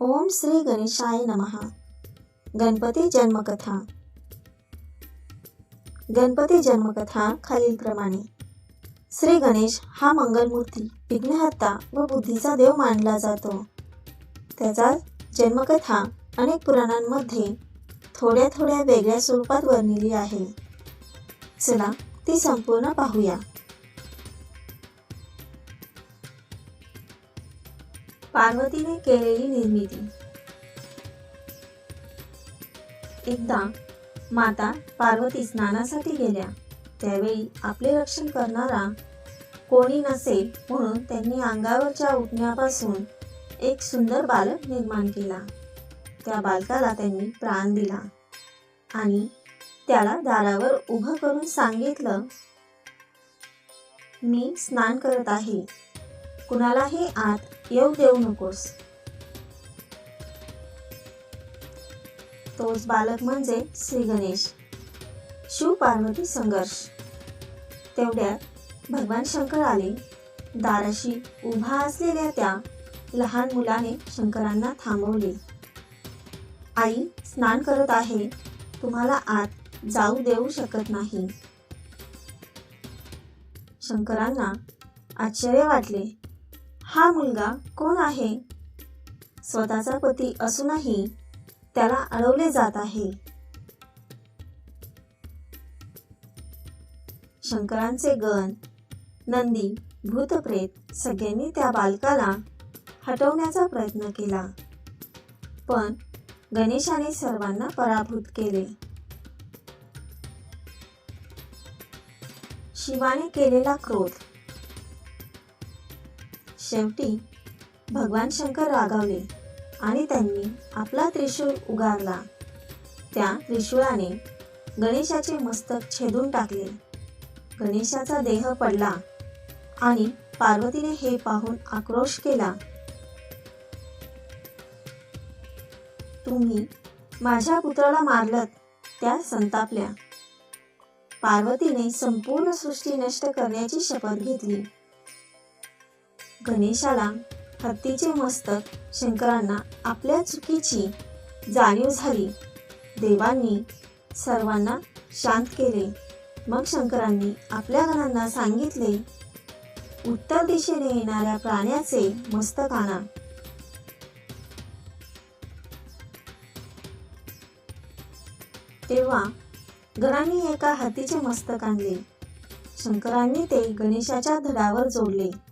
ओम श्री गणेशाय नमहा गणपती जन्मकथा. गणपती जन्मकथा खालीलप्रमाणे. श्री गणेश हा मंगलमूर्ती विघ्नहत्ता व बुद्धीचा देव मानला जातो. त्याचा जन्मकथा अनेक पुराणांमध्ये थोड्या थोड्या वेगळ्या स्वरूपात वर्णिली आहे. चला ती संपूर्ण पाहूया. पार्वतीने केलेली निर्मिती. एकदा माता पार्वती स्नानासाठी गेल्या. त्यावेळी आपले रक्षण करणारा कोणी नसेल म्हणून त्यांनी अंगावरच्या उठण्यापासून एक सुंदर बालक निर्माण केला. त्या बालकाला त्यांनी प्राण दिला आणि त्याला दारावर उभं करून सांगितलं मी स्नान करत आहे. कुणालाही आत येऊ देऊ नकोस. तोच बालक म्हणजे श्री गणेश. शिव पार्वती संघर्ष. तेवढ्यात भगवान शंकर आले. दाराशी उभा असलेल्या त्या लहान मुलाने शंकरांना थांबवले. आई स्नान करत आहे. तुम्हाला आत जाऊ देऊ शकत नाही. शंकरांना आश्चर्य वाटले. हा मुलगा कोण आहे? स्वतःचा पती असूनही त्याला अडवले जात आहे. शंकरांचे गण नंदी भूतप्रेत सगळ्यांनी त्या बालकाला हटवण्याचा प्रयत्न केला. पण गणेशाने सर्वांना पराभूत केले. शिवाने केलेला क्रोध शेवटी भगवान शंकर रागावले आणि त्यांनी आपला त्रिशूळ उगारला. त्या त्रिशूळाने गणेशाचे मस्तक छेदून टाकले. गणेशाचा देह पडला आणि पार्वतीने हे पाहून आक्रोश केला. तुम्ही माझ्या पुत्राला मारलत त्या संतापल्या. पार्वतीने संपूर्ण सृष्टी नष्ट करण्याची शपथ घेतली. गणेशाला हत्तीचे मस्तक शंकरांना आपल्या चुकीची जाणीव झाली. देवांनी सर्वांना शांत केले. मग शंकरांनी आपल्या गणांना सांगितले उत्तर दिशेने येणाऱ्या प्राण्याचे मस्तक आणा. तेव्हा गणांनी एका हत्तीचे मस्तक आणले. शंकरांनी ते गणेशाच्या धडावर जोडले.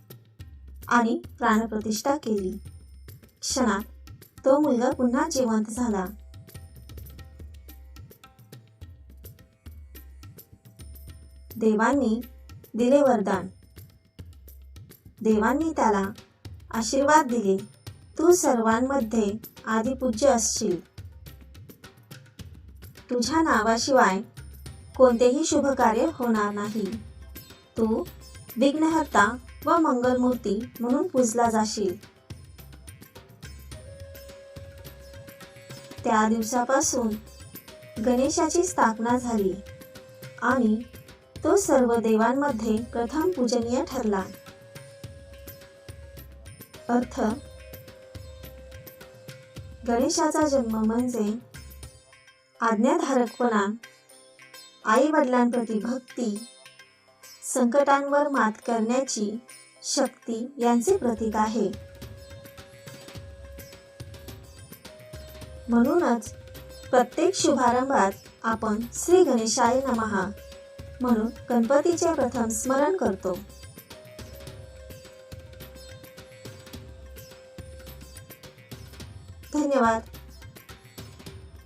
आणि प्राणप्रतिष्ठा केली. क्षणात तो मुलगा पुन्हा जिवंत झाला. देवांनी दिले वरदान. देवांनी त्याला आशीर्वाद दिले. तू सर्वांमध्ये आदिपूज्य असशील. तुझ्या नावाशिवाय कोणतेही शुभ कार्य होणार नाही. तू विघ्नहर्ता व मंगलमूर्ती म्हणून पूजला जाशील. त्या दिवसापासून गणेशाची स्थापना झाली आणि तो सर्व देवांमध्ये प्रथम पूजनीय ठरला. अर्थ गणेशाचा जन्म म्हणजे आज्ञाधारकपणा आई वडिलांप्रती भक्ती संकटांवर मात करण्याची शक्ती यांचे प्रतीक आहे. म्हणूनच प्रत्येक शुभारंभात आपण श्री गणेशाय नमहा म्हणून गणपतीचे प्रथम स्मरण करतो. धन्यवाद.